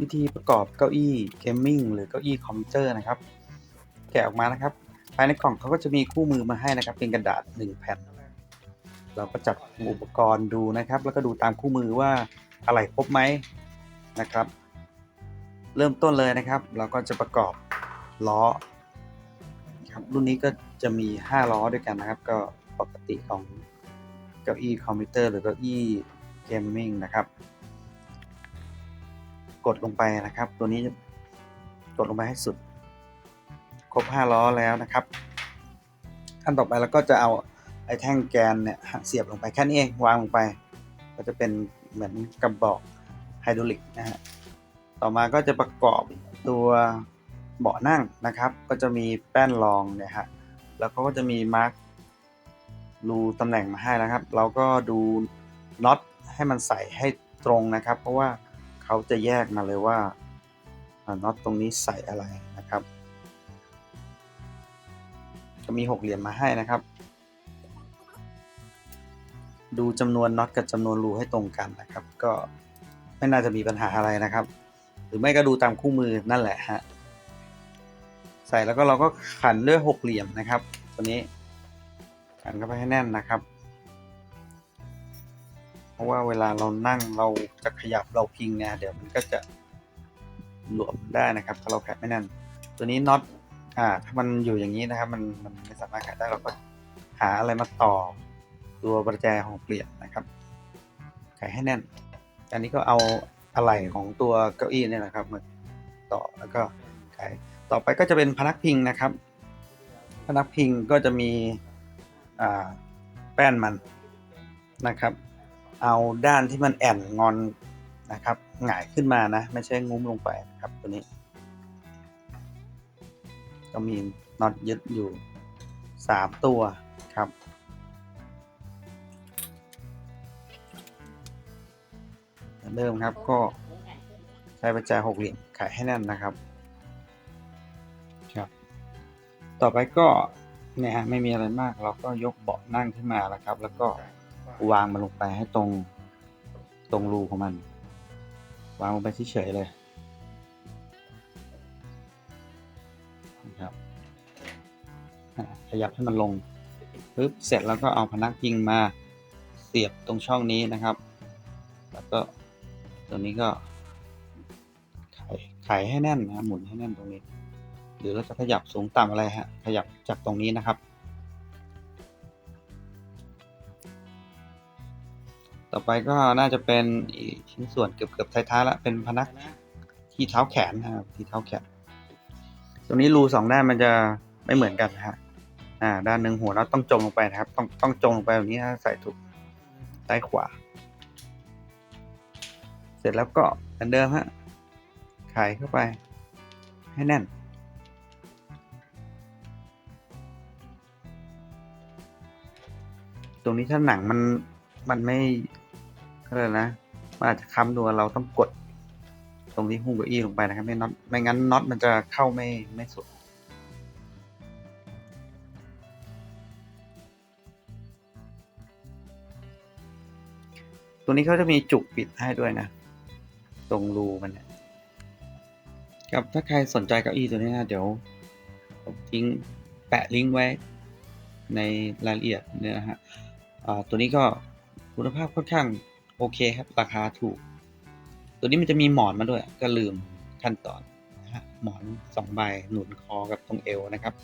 วิธีประกอบเก้าอี้เกมมิ่งหรือเก้าอี้คอมพิวเตอร์นะครับ แกะออกมานะครับ ภายในกล่องเขาก็จะมีคู่มือมาให้นะครับ เป็นกระดาษ 1 แผ่น เราก็จับอุปกรณ์ดูนะครับ แล้วก็ดูตามคู่มือว่าอะไรครบไหมนะครับ เริ่มต้นเลยนะครับ เราก็จะประกอบล้อครับรุ่นนี้ก็จะมี 5 ล้อด้วยกันนะครับ ก็ปกติของเก้าอี้คอมพิวเตอร์หรือเก้าอี้เกมมิ่งนะครับ กดลงไปนะครับ ตัวนี้จะกดลงไปให้สุด ครบ5ล้อแล้วนะครับ ขั้นต่อไปเราก็จะเอาไอ้แท่งแกนเนี่ยเสียบลงไปแค่นี้เองวางลงไป ก็จะเป็นเหมือนกระบอกไฮดรอลิกนะฮะต่อมาก็จะประกอบตัวเบาะนั่งนะครับ ก็จะมีแป้นรองเนี่ยฮะแล้วเขาก็จะมีมาร์กรูตำแหน่งมาให้นะครับ เราก็ดูน็อตให้มันใส่ให้ตรงนะครับ เพราะว่า เขาจะแยกมาเลยว่าน็อตตรงนี้ใส่อะไรนะครับก็มีหกเหลี่ยมมาให้นะครับ ดูจำนวนน็อตกับจำนวนรูให้ตรงกันนะครับ ก็ไม่น่าจะมีปัญหาอะไรนะครับ หรือไม่ก็ดูตามคู่มือนั่นแหละฮะใส่แล้วก็เราก็ขันด้วยหกเหลี่ยมนะครับ ตัวนี้ขันเข้าไปให้แน่นนะครับ ราะว่าเวลาเรานั่งเราจะขยับเราพิงเนี่ยเดี๋ยวมันก็จะหลวมได้นะครับถ้าเราแข็ไม่แน่น ตัวนี้น็อตอ่าถ้ามันอยู่อย่างนี้นะครับ มันมันไม่สามารถขายได้เราก็หาอะไรมาต่อ ตัวประแจของเปลี่ยนนะครับไขให้แน่น อันนี้ก็เอาอะไหล่ของตัวเก้าอี้เนี่ยนะครับมาต่อแล้วก็ไขต่อไปก็จะเป็นพนักพิงนะครับ พนักพิงก็จะมีอ่าแป้นมันนะครับ เอาด้านที่มันแอนงอนนะครับหงายขึ้นมานะ ไม่ใช่งุ้มลงไปนะครับตัวนี้ ก็มีน็อตยึดอยู่ 3 ตัวครับเหมือนเดิมครับก็ใช้ประแจหกเหลี่ยมไขให้แน่นนะครับครับ ต่อไปก็เนี่ยฮะไม่มีอะไรมากเราก็ยกเบาะนั่งขึ้นมาแล้วครับ แล้วก็ วางมันลงไปให้ตรงตรงรูของมัน วางลงไปเฉยๆเลยนะครับขยับให้มันลงปึ๊บเสร็จแล้วก็เอาพนักพิงมาเสียบตรงช่องนี้นะครับ แล้วก็ตัวนี้ก็ไขไขให้แน่นนะหมุนให้แน่นตรงนี้ หรือเราจะขยับสูงต่ำอะไรฮะขยับจากตรงนี้นะครับ ต่อไปก็น่าจะเป็นอีกชิ้นส่วนเกือบเกือบท้ายๆล้วเป็นพนักที่เท้าแขนนะครับที่เท้าแขน ตรงนี้รูสองด้านมันจะไม่เหมือนกันนะฮะอ่าด้านหนึ่งหัวเราต้องจงลงไปนะครับ ต้องต้องจงลงไปแบบนี้ถ้าใส่ถูกซ้ายขวา เสร็จแล้วก็เหมือนเดิมฮะไขเข้าไป ให้แน่นตรงนี้ถ้าหนังมันมันไม่ ก็เลยนะมันอาจจะค้ำตัวเราต้องกด ตรงที่หุ้มเก้าอี้ลงไปนะครับ ไม่น็อตไม่งั้นน็อตมันจะเข้าไม่ไม่สุดตัวนี้เขาจะมีจุกปิดให้ด้วยนะ ตรงรูมันเนี่ยครับถ้าใครสนใจเก้าอี้ตัวนี้นะเดี๋ยวผมทิ้งแปะลิงก์ไว้ในรายละเอียดเนี่ยนะฮะตัวนี้ก็คุณภาพค่อนข้าง โอเคครับ ราคาถูก ตัวนี้มันจะมีหมอนมาด้วย ก็ลืมขั้นตอนนะฮะหมอนสองใบหนุนคอกับตรงเอวนะครับ